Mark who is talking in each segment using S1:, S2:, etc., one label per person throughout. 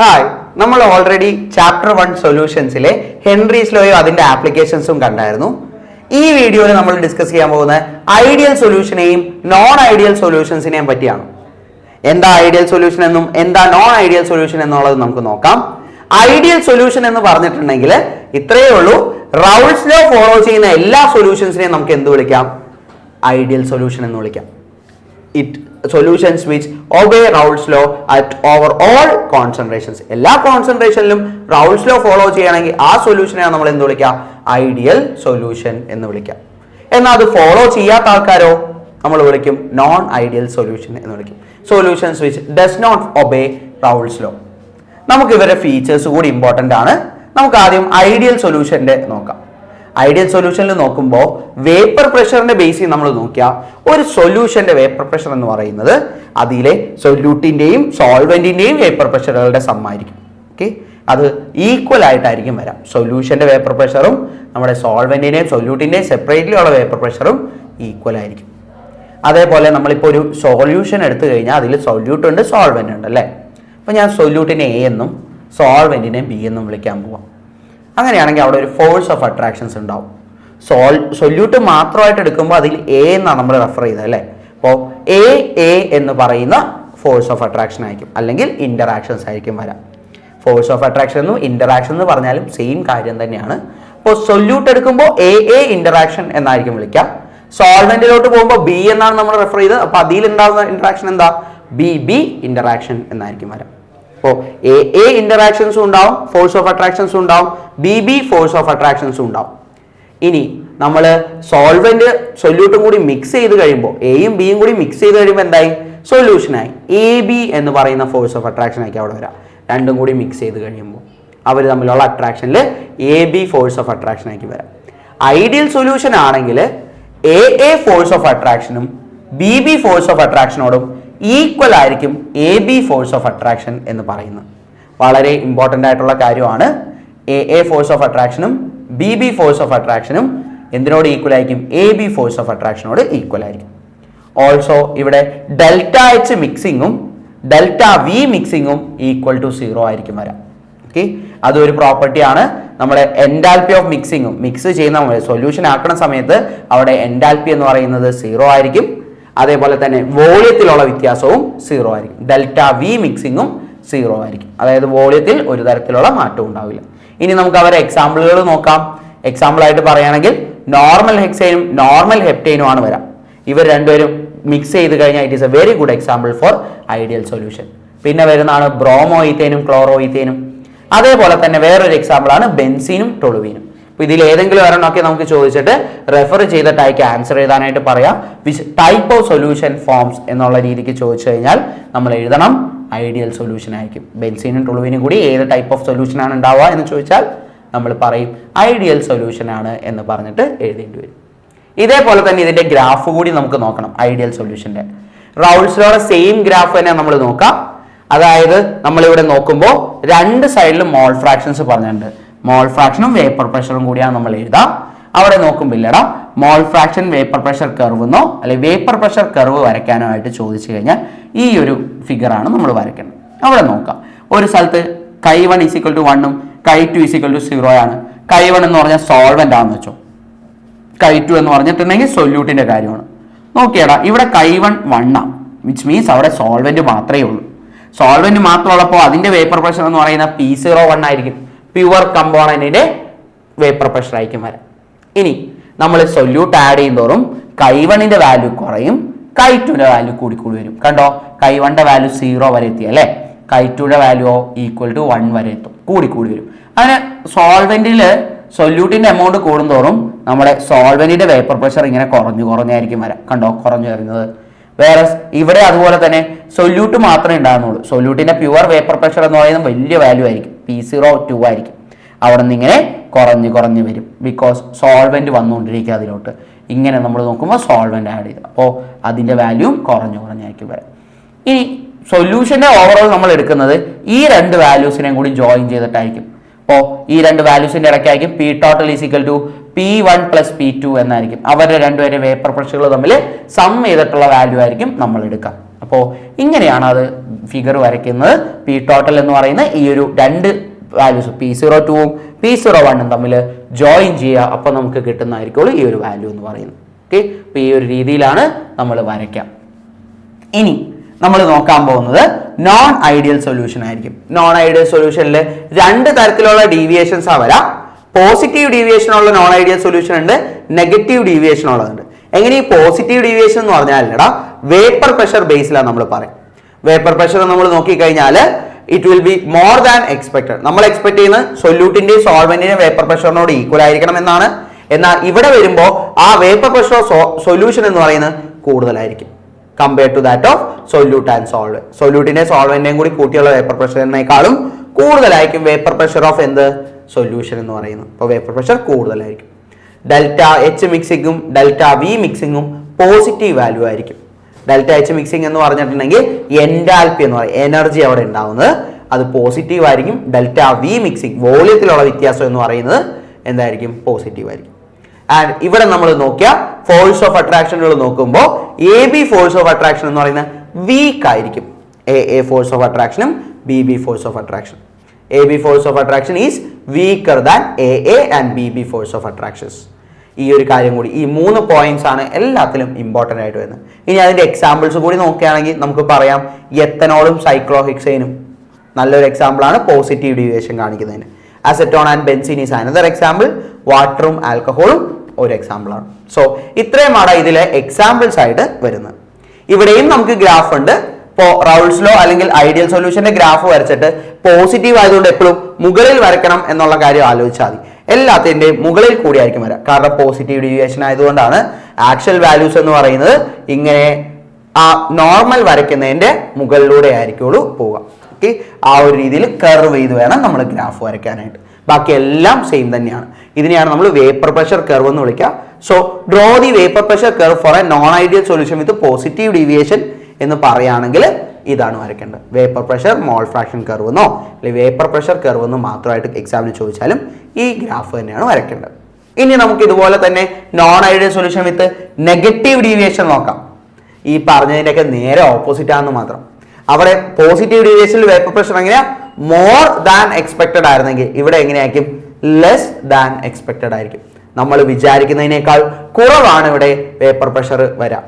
S1: Hi നമ്മൾ already chapter one സൊല്യൂഷൻസിലെ Henry's ലോയും അതിന്റെ ആപ്ലിക്കേഷൻസും കണ്ടായിരുന്നു. ഈ വീഡിയോയിൽ നമ്മൾ ഡിസ്കസ് ചെയ്യാൻ പോകുന്ന ഐഡിയൽ സൊല്യൂഷനെയും നോൺ ഐഡിയൽ സൊല്യൂഷൻസിനെയും പറ്റിയാണ്. എന്താ ഐഡിയൽ സൊല്യൂഷൻ എന്നും എന്താ നോൺ ഐഡിയൽ സൊല്യൂഷൻ എന്നുള്ളത് നമുക്ക് നോക്കാം. ഐഡിയൽ സൊല്യൂഷൻ എന്ന് പറഞ്ഞിട്ടുണ്ടെങ്കിൽ ഇത്രയേ ഉള്ളൂ. റൗൾസ് ലോ ഫോളോ ചെയ്യുന്ന എല്ലാ സൊല്യൂഷൻസിനെയും നമുക്ക് എന്ത് വിളിക്കാം? ഐഡിയൽ സൊല്യൂഷൻ എന്ന് വിളിക്കാം. It solutions which obey Raoult's law at over all concentrations എല്ലാ കോൺസെൻട്രേഷനിലും റൗൾസ് ലോ ഫോളോ ചെയ്യണമെങ്കിൽ ആ സൊല്യൂഷനെ നമ്മൾ എന്ത് വിളിക്കാം ഐഡിയൽ സൊല്യൂഷൻ എന്ന് വിളിക്കാം എന്നാൽ അത് ഫോളോ ചെയ്യാത്ത ആൾക്കാരോ? നമ്മൾ വിളിക്കും നോൺ ഐഡിയൽ സൊല്യൂഷൻ എന്ന് വിളിക്കും. Solutions which does not obey Raoult's law നമുക്ക് ഇവരുടെ ഫീച്ചേഴ്സ് കൂടി ഇമ്പോർട്ടന്റ് ആണ്. നമുക്ക് ആദ്യം ഐഡിയൽ സൊല്യൂഷന്റെ നോക്കാം. ഐഡിയൽ സൊല്യൂഷനിൽ നോക്കുമ്പോൾ വേപ്പർ പ്രഷറിന്റെ ബേസിൽ നമ്മൾ നോക്കിയാൽ ഒരു സൊല്യൂഷന്റെ വേപ്പർ പ്രഷർ എന്ന് പറയുന്നത് അതിലെ സൊല്യൂട്ടിന്റെയും സോൾവെന്റിന്റെയും വേപ്പർ പ്രഷറുകളുടെ സമ്മായിരിക്കും ഓക്കെ അത് ഈക്വൽ ആയിട്ടായിരിക്കും വരാം. സൊല്യൂഷന്റെ വേപ്പർ പ്രഷറും നമ്മുടെ സോൾവെന്റിന്റെയും സൊല്യൂട്ടിന്റെയും സെപ്പറേറ്റ്ലി ഉള്ള വേപ്പർ പ്രഷറും ഈക്വൽ ആയിരിക്കും. അതേപോലെ നമ്മളിപ്പോൾ ഒരു സൊല്യൂഷൻ എടുത്തു കഴിഞ്ഞാൽ അതിൽ സൊല്യൂട്ട് ഉണ്ട് ഉണ്ട് അല്ലേ? അപ്പോൾ ഞാൻ സൊല്യൂട്ടിനെ എ എന്നും സോൾവെന്റിനെ ബി എന്നും വിളിക്കാൻ പോവാം. അങ്ങനെയാണെങ്കിൽ അവിടെ ഒരു ഫോഴ്സ് ഓഫ് അട്രാക്ഷൻസ് ഉണ്ടാവും. സോൾ സൊല്യൂട്ട് മാത്രമായിട്ട് എടുക്കുമ്പോൾ അതിൽ എ എന്നാണ് നമ്മൾ റെഫർ ചെയ്തത് അല്ലേ? അപ്പോൾ എ എ എന്ന് പറയുന്ന ഫോഴ്സ് ഓഫ് അട്രാക്ഷൻ ആയിരിക്കും. അല്ലെങ്കിൽ ഇന്ററാക്ഷൻസ് ആയിരിക്കും വരാം. ഫോഴ്സ് ഓഫ് അട്രാക്ഷൻ എന്നും ഇന്ററാക്ഷൻ എന്ന് പറഞ്ഞാലും സെയിം കാര്യം തന്നെയാണ്. അപ്പോൾ സൊല്യൂട്ട് എടുക്കുമ്പോൾ എ എ ഇന്ററാക്ഷൻ എന്നായിരിക്കും വിളിക്കാം. സോൾവെന്റിലോട്ട് പോകുമ്പോൾ ബി എന്നാണ് നമ്മൾ റെഫർ ചെയ്തത്. അപ്പോൾ അതിൽ ഉണ്ടാകുന്ന ഇന്ററാക്ഷൻ എന്താ? ബി ബി ഇന്ററാക്ഷൻ എന്നായിരിക്കും വരാം. അപ്പോൾ എ എ ഇന്ററാക്ഷൻസും ഉണ്ടാവും ഫോഴ്സ് ഓഫ് അട്രാക്ഷൻസും ഉണ്ടാവും ബി ബി ഫോഴ്സ് ഓഫ് അട്രാക്ഷൻസും ഉണ്ടാവും. ഇനി നമ്മൾ സോൾവെന്റ് സൊല്യൂട്ടും കൂടി മിക്സ് ചെയ്ത് കഴിയുമ്പോൾ എയും ബിയും കൂടി മിക്സ് ചെയ്ത് കഴിയുമ്പോൾ എന്തായി? സൊല്യൂഷനായി എ ബി എന്ന് പറയുന്ന ഫോഴ്സ് ഓഫ് അട്രാക്ഷൻ ആയിരിക്കും അവിടെ വരാം. രണ്ടും കൂടി മിക്സ് ചെയ്ത് കഴിയുമ്പോൾ അവർ തമ്മിലുള്ള അട്രാക്ഷനിൽ A B force of attraction ആയിരിക്കും വരാം. ഐഡിയൽ സൊല്യൂഷൻ ആണെങ്കിൽ എ എ ഫോഴ്സ് ഓഫ് അട്രാക്ഷനും ബി ബി ഫോഴ്സ് ഓഫ് അട്രാക്ഷനോടും ഈക്വൽ ആയിരിക്കും A B force of attraction എന്ന് പറയുന്നത്. വളരെ ഇമ്പോർട്ടന്റ് ആയിട്ടുള്ള കാര്യമാണ് എ എ ഫോഴ്സ് ഓഫ് അട്രാക്ഷനും ബി ബി ഫോഴ്സ് ഓഫ് അട്രാക്ഷനും എന്തിനോട് ഈക്വൽ ആയിരിക്കും? എ ബി ഫോഴ്സ് ഓഫ് അട്രാക്ഷനോട് ഈക്വൽ ആയിരിക്കും. ഓൾസോ ഇവിടെ ഡെൽറ്റ എച്ച് മിക്സിങ്ങും ഡെൽറ്റ വി മിക്സിങ്ങും ഈക്വൽ ടു സീറോ ആയിരിക്കും വരാം. ഓക്കെ അതൊരു പ്രോപ്പർട്ടിയാണ് നമ്മുടെ എൻഡാൽപി ഓഫ് മിക്സിങ്ങും മിക്സ് ചെയ്യുന്ന സൊല്യൂഷൻ ആക്കുന്ന സമയത്ത് അവിടെ എൻഡാൽപി എന്ന് പറയുന്നത് സീറോ ആയിരിക്കും. അതേപോലെ തന്നെ വോളിയത്തിലുള്ള വ്യത്യാസവും സീറോ ആയിരിക്കും. ഡെൽറ്റ വി മിക്സിങ്ങും സീറോ ആയിരിക്കും. അതായത് വോളിയത്തിൽ ഒരു തരത്തിലുള്ള മാറ്റവും ഉണ്ടാവില്ല. ഇനി നമുക്ക് അവരെ എക്സാമ്പിളുകൾ നോക്കാം. എക്സാമ്പിൾ ആയിട്ട് പറയുകയാണെങ്കിൽ നോർമൽ ഹെക്സൈനും നോർമൽ ഹെപ്റ്റൈനും ആണ് വരാം. ഇവർ രണ്ടുപേരും മിക്സ് ചെയ്ത് കഴിഞ്ഞാൽ it is a very good example for ideal solution പിന്നെ വരുന്നതാണ് ബ്രോമോ ഈത്തേനും ക്ലോറോ ഈത്തേനും അതേപോലെ തന്നെ വേറൊരു എക്സാമ്പിൾ ആണ് ബെൻസീനും ടൊളുവീനും അപ്പൊ ഇതിൽ ഏതെങ്കിലും ഒരെണ്ണമൊക്കെ നമുക്ക് ചോദിച്ചിട്ട് റെഫർ ചെയ്തിട്ടായിരിക്കും ആൻസർ എഴുതാനായിട്ട് പറയാം. Which type of solution forms എന്നുള്ള രീതിക്ക് ചോദിച്ചു കഴിഞ്ഞാൽ നമ്മൾ എഴുതണം. ഐഡിയൽ സൊല്യൂഷൻ ആയിരിക്കും. ബെൻസീനും ടുളുവിനും കൂടി ഏത് ടൈപ്പ് ഓഫ് സൊല്യൂഷൻ ആണ് ഉണ്ടാവുക എന്ന് ചോദിച്ചാൽ നമ്മൾ പറയും ഐഡിയൽ സൊല്യൂഷൻ ആണ് എന്ന് പറഞ്ഞിട്ട് എഴുതേണ്ടി വരും. ഇതേപോലെ തന്നെ ഇതിന്റെ ഗ്രാഫ് കൂടി നമുക്ക് നോക്കണം ഐഡിയൽ സൊല്യൂഷന്റെ റൗൾസിലോടെ സെയിം ഗ്രാഫ് തന്നെ നമ്മൾ നോക്കാം. അതായത് നമ്മളിവിടെ നോക്കുമ്പോൾ രണ്ട് സൈഡിലും മോൾ ഫ്രാക്ഷൻസ് പറഞ്ഞിട്ടുണ്ട്. മോൾ ഫ്രാക്ഷനും വേപ്പർ പ്രഷറും കൂടിയാണ് നമ്മൾ എഴുതാം. അവിടെ നോക്കുമ്പോൾ ഇല്ലടാ മോൾ ഫ്രാക്ഷൻ വേപ്പർ പ്രഷർ കർവെന്നോ അല്ലെ വേപ്പർ പ്രഷർ കർവ് വരയ്ക്കാനോ ആയിട്ട് ചോദിച്ചു കഴിഞ്ഞാൽ ഈ ഒരു ഫിഗറാണ് നമ്മൾ വരയ്ക്കുന്നത് അവിടെ നോക്കാം. ഒരു സ്ഥലത്ത് കൈ വൺ ഈസിക്വൽ ടു വണ്ണും കൈ ടു ഈസിക്വൽ ടു സീറോ ആണ്. കൈ വൺ എന്ന് പറഞ്ഞാൽ സോൾവെന്റ് ആണെന്ന് വെച്ചോ. കൈ ടു എന്ന് പറഞ്ഞിട്ടുണ്ടെങ്കിൽ സൊല്യൂട്ടിന്റെ കാര്യമാണ്. നോക്കിയടാ ഇവിടെ കൈ വൺ വണ്ണാണ് വിച്ച് മീൻസ് അവിടെ സോൾവെന്റ് മാത്രമേ ഉള്ളൂ. സോൾവെന്റ് മാത്രമുള്ളപ്പോൾ അതിന്റെ വേപ്പർ പ്രഷർ എന്ന് പറയുന്ന പി സീറോ വൺ ആയിരിക്കും. പ്യുവർ കമ്പോണന്റിന്റെ വേപ്പർ പ്രഷർ ആയിരിക്കും വരാം. ഇനി നമ്മൾ സൊല്യൂട്ട് ആഡ് ചെയ്യുന്നതോറും കൈ വണ്ണിന്റെ വാല്യൂ കുറയും കൈ ടുവിന്റെ വാല്യൂ കൂടി കൂടി വരും. കണ്ടോ? കൈ വണ്ണിന്റെ വാല്യൂ സീറോ വരെ എത്തി അല്ലേ? കൈ ടുവിന്റെ വാല്യൂ ഈക്വൽ ടു വൺ വരെ എത്തും. കൂടി കൂടി വരും. അങ്ങനെ സോൾവെന്റിൽ സൊല്യൂട്ടിന്റെ എമൗണ്ട് കൂടുന്തോറും നമ്മുടെ സോൾവെന്റിന്റെ വേപ്പർ പ്രഷർ ഇങ്ങനെ കുറഞ്ഞു കുറഞ്ഞായിരിക്കും വരാം. കണ്ടോ? കുറഞ്ഞു വരുന്നത്. വേറെ ഇവിടെ അതുപോലെ തന്നെ സൊല്യൂട്ട് മാത്രമേ ഉണ്ടാകുന്നുള്ളൂ. സൊല്യൂട്ടിന്റെ പ്യുവർ വേപ്പർ പ്രഷർ എന്ന് പറയുന്നത് വലിയ വാല്യൂ ആയിരിക്കും. പി സീറോ ടു ആയിരിക്കും. അവിടെ നിന്ന് ഇങ്ങനെ കുറഞ്ഞ് കുറഞ്ഞ് വരും. ബിക്കോസ് സോൾവെന്റ് വന്നുകൊണ്ടിരിക്കുക അതിലോട്ട്. ഇങ്ങനെ നമ്മൾ നോക്കുമ്പോൾ സോൾവെന്റ് ആഡ് ചെയ്ത്. അപ്പോൾ അതിന്റെ വാല്യൂ കുറഞ്ഞു കുറഞ്ഞായിരിക്കും വരാം. ഇനി സൊല്യൂഷന്റെ ഓവറോൾ നമ്മൾ എടുക്കുന്നത് ഈ രണ്ട് വാല്യൂസിനെയും കൂടി ജോയിൻ ചെയ്തിട്ടായിരിക്കും. അപ്പോൾ ഈ രണ്ട് വാല്യൂസിന്റെ ഇടയ്ക്കായിരിക്കും P total is equal to P one plus P two എന്നായിരിക്കും. അവരുടെ രണ്ടുപേരുടെ വേപ്പർ പ്രഷറുകൾ തമ്മിൽ സം ചെയ്തിട്ടുള്ള വാല്യൂ ആയിരിക്കും നമ്മൾ എടുക്കുക. അപ്പോൾ ഇങ്ങനെയാണ് അത് ഫിഗർ വരയ്ക്കുന്നത്. പി ടോട്ടൽ എന്ന് പറയുന്ന ഈ ഒരു രണ്ട് വാല്യൂസ് പി സീറോ ടുവും പി സീറോ വണ്ണും തമ്മിൽ ജോയിൻ ചെയ്യുക അപ്പോൾ നമുക്ക് കിട്ടുന്നതായിരിക്കുള്ളൂ ഈ ഒരു വാല്യൂ എന്ന് പറയുന്നത്. ഓക്കെ അപ്പോൾ ഈ ഒരു രീതിയിലാണ് നമ്മൾ വരയ്ക്കാം ഇനി നമ്മൾ നോക്കാൻ പോകുന്നത് നോൺ ഐഡിയൽ സൊല്യൂഷൻ ആയിരിക്കും. നോൺ ഐഡിയൽ സൊല്യൂഷനിൽ രണ്ട് തരത്തിലുള്ള ഡീവിയേഷൻസ് ആ വരാം. പോസിറ്റീവ് ഡീവിയേഷൻ ഉള്ള നോൺ ഐഡിയൽ സൊല്യൂഷൻ ഉണ്ട് നെഗറ്റീവ് ഡീവിയേഷൻ ഉള്ളതുണ്ട്. എങ്ങനെ ഈ പോസിറ്റീവ് ഡീവിയേഷൻ എന്ന് പറഞ്ഞാൽ വേപ്പർ പ്രഷർ ബേസിലാണ് നമ്മൾ പറയും. വേപ്പർ പ്രഷർ നമ്മൾ നോക്കിക്കഴിഞ്ഞാൽ it will be more than expected നമ്മൾ എക്സ്പെക്ട് ചെയ്യുന്ന സൊല്യൂട്ടിന്റെയും സോൾവെന്റിന്റെയും വേപ്പർ പ്രഷറിനോട് ഈക്വൽ ആയിരിക്കണം എന്നാണ്. എന്നാൽ ഇവിടെ വരുമ്പോൾ ആ വേപ്പർ പ്രഷർ സൊല്യൂഷൻ എന്ന് പറയുന്നത് കൂടുതലായിരിക്കും. Compare to that of solute and solve സൊല്യൂട്ടിന്റെ സോൾവെന്റിനെയും കൂടി കൂട്ടിയുള്ള വേപ്പർ പ്രഷറിനേക്കാളും കൂടുതലായിരിക്കും വേപ്പർ പ്രഷർ ഓഫ് എന്ത്? സൊല്യൂഷൻ എന്ന് പറയുന്നത്. അപ്പോൾ വേപ്പർ പ്രഷർ കൂടുതലായിരിക്കും. ഡെൽറ്റ എച്ച് മിക്സിങ്ങും ഡെൽറ്റ വി മിക്സിങ്ങും പോസിറ്റീവ് വാല്യൂ ആയിരിക്കും. ഡെൽറ്റ എച്ച് മിക്സിംഗ് എന്ന് പറഞ്ഞിട്ടുണ്ടെങ്കിൽ എൻഡാൽപി എന്ന് പറയും. എനർജി അവിടെ ഉണ്ടാവുന്നത്. അത് പോസിറ്റീവ് ആയിരിക്കും. ഡെൽറ്റ വി മിക്സിംഗ് വോളിയത്തിലുള്ള വ്യത്യാസം എന്ന് പറയുന്നത് എന്തായിരിക്കും? പോസിറ്റീവ് ആയിരിക്കും. ആൻഡ് ഇവിടെ നമ്മൾ നോക്കിയാൽ ഫോഴ്സ് ഓഫ് അട്രാക്ഷനുകൾ നോക്കുമ്പോൾ A B force of attraction എന്ന് പറയുന്നത് വീക്ക് ആയിരിക്കും. A A force of അട്രാക്ഷനും B B force of attraction A B force of attraction is weaker than A A and B B force of attractions ഈ ഒരു കാര്യം കൂടി. ഈ മൂന്ന് points ആണ് എല്ലാത്തിലും ഇമ്പോർട്ടന്റ് ആയിട്ട് വരുന്നത്. ഇനി അതിന്റെ എക്സാമ്പിൾസ് കൂടി നോക്കുകയാണെങ്കിൽ നമുക്ക് പറയാം എത്തനോളും സൈക്ലോഹിക്സൈനും നല്ലൊരു എക്സാമ്പിൾ ആണ് പോസിറ്റീവ് ഡീവിയേഷൻ കാണിക്കുന്നതിന്. Acetone and benzene is another example വാട്ടറും ആൽക്കഹോളും ഒരു എക്സാമ്പിൾ ആണ്. സോ ഇത്രയുമാണ് ഇതിലെ എക്സാമ്പിൾസ് ആയിട്ട് വരുന്നത്. ഇവിടെയും നമുക്ക് ഗ്രാഫ് ഉണ്ട്. ഇപ്പോൾ റൗൾസിലോ അല്ലെങ്കിൽ ഐഡിയൽ സൊല്യൂഷന്റെ ഗ്രാഫ് വരച്ചിട്ട് പോസിറ്റീവ് ആയതുകൊണ്ട് എപ്പോഴും മുകളിൽ വരയ്ക്കണം എന്നുള്ള കാര്യം ആലോചിച്ചാൽ മതി. എല്ലാത്തിന്റെയും മുകളിൽ കൂടിയായിരിക്കും വരാം കാരണം പോസിറ്റീവ് ഡീവിയേഷൻ ആയതുകൊണ്ടാണ് ആക്ച്വൽ വാല്യൂസ് എന്ന് പറയുന്നത് ഇങ്ങനെ ആ നോർമൽ വരയ്ക്കുന്നതിന്റെ മുകളിലൂടെ ആയിരിക്കുള്ളൂ പോവുക. ഓക്കെ ആ ഒരു രീതിയിൽ കർവ് ചെയ്ത് വേണം നമ്മൾ ഗ്രാഫ് വരയ്ക്കാനായിട്ട്. ബാക്കി എല്ലാം സെയിം തന്നെയാണ്. ഇതിനെയാണ് നമ്മൾ വേപ്പർ പ്രഷർ കർവ് എന്ന് വിളിക്കുക. So draw the vapour pressure curve for a non ideal solution with positive deviation എന്ന് പറയുകയാണെങ്കിൽ ഇതാണ് വരയ്ക്കേണ്ടത്. Vapour pressure mole fraction curve അല്ലെങ്കിൽ വേപ്പർ പ്രഷർ കർവ് മാത്രമായിട്ട് എക്സാമിന് ചോദിച്ചാലും ഈ ഗ്രാഫ് തന്നെയാണ് വരയ്ക്കേണ്ടത്. ഇനി നമുക്ക് ഇതുപോലെ തന്നെ non ideal solution with negative deviation നോക്കാം. ഈ പറഞ്ഞതിന്റെയൊക്കെ നേരെ ഓപ്പോസിറ്റ് ആണെന്ന് മാത്രം. അവിടെ പോസിറ്റീവ് ഡീവിയേഷനിൽ വേപ്പർ പ്രഷർ എങ്ങനെയാ? മോർ ദാൻ എക്സ്പെക്റ്റഡ് ആയിരുന്നെങ്കിൽ ഇവിടെ എങ്ങനെയായിരിക്കും? ലെസ് ദാൻ എക്സ്പെക്റ്റഡ് ആയിരിക്കും. നമ്മൾ വിചാരിക്കുന്നതിനേക്കാൾ കുറവാണ് ഇവിടെ വേപ്പർ പ്രഷർ വരാം.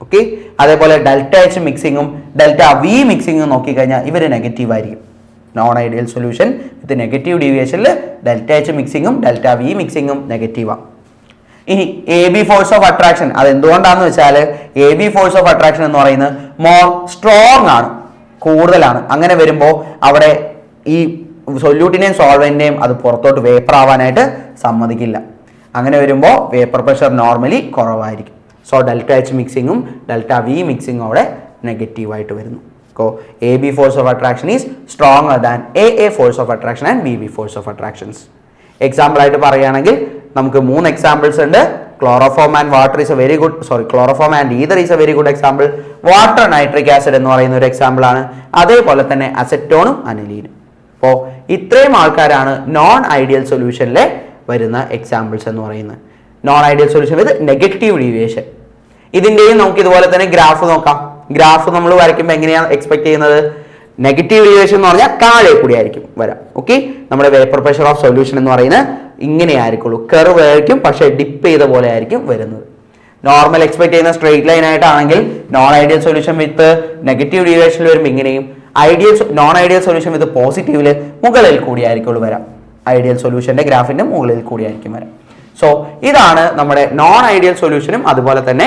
S1: ഓക്കെ അതേപോലെ ഡെൽറ്റ എച്ച് മിക്സിങ്ങും ഡെൽറ്റ വി മിക്സിങ്ങും നോക്കിക്കഴിഞ്ഞാൽ ഇവർ നെഗറ്റീവ് ആയിരിക്കും. Non ideal solution with negative ഡീവിയേഷനിൽ delta H മിക്സിങ്ങും ഡെൽറ്റ വി മിക്സിങ്ങും നെഗറ്റീവാണ് ഇനി A B force of attraction അത് എന്തുകൊണ്ടാന്ന് വെച്ചാൽ A B force of attraction എന്ന് പറയുന്നത് മോർ സ്ട്രോങ് ആണ് കൂടുതലാണ്. അങ്ങനെ വരുമ്പോൾ അവിടെ ഈ സൊല്യൂട്ടിനെയും സോൾവെന്റിനെയും അത് പുറത്തോട്ട് വേപ്പർ ആവാനായിട്ട് സമ്മതിക്കില്ല. അങ്ങനെ വരുമ്പോൾ വേപ്പർ പ്രഷർ നോർമലി കുറവായിരിക്കും. സോ ഡെൽറ്റ എച്ച് മിക്സിങ്ങും ഡെൽറ്റ വി മിക്സിങ്ങും അവിടെ നെഗറ്റീവായിട്ട് വരുന്നു. അപ്പോൾ A B force of attraction is stronger than A A force of attraction and B B force of attractions example ആയിട്ട് പറയുകയാണെങ്കിൽ നമുക്ക് മൂന്ന് എക്സാമ്പിൾസ് ഉണ്ട്. Chloroform and water is a very good sorry chloroform and ether is a very good example water nitric acid എന്ന് പറയുന്ന ഒരു example ആണ്. അതേപോലെ തന്നെ അസെറ്റോണും അനിലീനും അപ്പോൾ ഇത്രയും ആൾക്കാരാണ് നോൺ ഐഡിയൽ സൊല്യൂഷനിലെ വരുന്ന എക്സാമ്പിൾസ് എന്ന് പറയുന്നത്. Non ideal solution with negative deviation ഇതിന്റെയും നമുക്ക് ഇതുപോലെ തന്നെ ഗ്രാഫ് നോക്കാം. ഗ്രാഫ് നമ്മൾ വരയ്ക്കുമ്പോൾ എങ്ങനെയാണ് എക്സ്പെക്ട് ചെയ്യുന്നത്? നെഗറ്റീവ് റിലേഷൻ എന്ന് പറഞ്ഞാൽ താഴെ കൂടി ആയിരിക്കും വരാം. ഓക്കെ നമ്മുടെ വേപ്പർ പ്രഷർ ഓഫ് സൊല്യൂഷൻ എന്ന് പറയുന്നത് ഇങ്ങനെ ആയിരിക്കുള്ളൂ. കർവ് ആയിരിക്കും പക്ഷേ ഡിപ്പ് ചെയ്ത പോലെ ആയിരിക്കും വരുന്നത്. നോർമൽ എക്സ്പെക്ട് ചെയ്യുന്ന straight line ആയിട്ടാണെങ്കിൽ non ideal solution with negative ഡീവിയേഷനിൽ വരുമ്പോൾ ഇങ്ങനെയും. Ideal non ideal solution with പോസിറ്റീവിൽ മുകളിൽ കൂടി ആയിരിക്കുള്ളൂ വരാം. ഐഡിയൽ സൊല്യൂഷന്റെ ഗ്രാഫിന്റെ മുകളിൽ കൂടി ആയിരിക്കും വരാം. സോ ഇതാണ് നമ്മുടെ നോൺ ഐഡിയൽ സൊല്യൂഷനും അതുപോലെ തന്നെ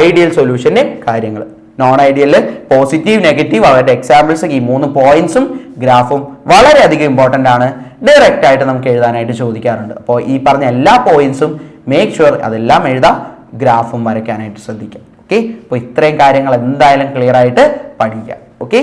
S1: ഐഡിയൽ സൊല്യൂഷന്റെ കാര്യങ്ങൾ നോൺ ഐഡിയൽ പോസിറ്റീവ് നെഗറ്റീവ് അവരുടെ എക്സാമ്പിൾസ് ഈ മൂന്ന് പോയിന്റ്സും ഗ്രാഫും വളരെയധികം ഇമ്പോർട്ടന്റ് ആണ്. ഡയറക്റ്റ് ആയിട്ട് നമുക്ക് എഴുതാനായിട്ട് ചോദിക്കാറുണ്ട്. അപ്പോൾ ഈ പറഞ്ഞ എല്ലാ പോയിന്റ്സും മേക്ക് ഷുവർ അതെല്ലാം എഴുതാം ഗ്രാഫും വരയ്ക്കാനായിട്ട് ശ്രദ്ധിക്കാം. ഓക്കെ അപ്പോൾ ഇത്രയും കാര്യങ്ങൾ എന്തായാലും ക്ലിയർ ആയിട്ട് പഠിക്കാം. ഓക്കെ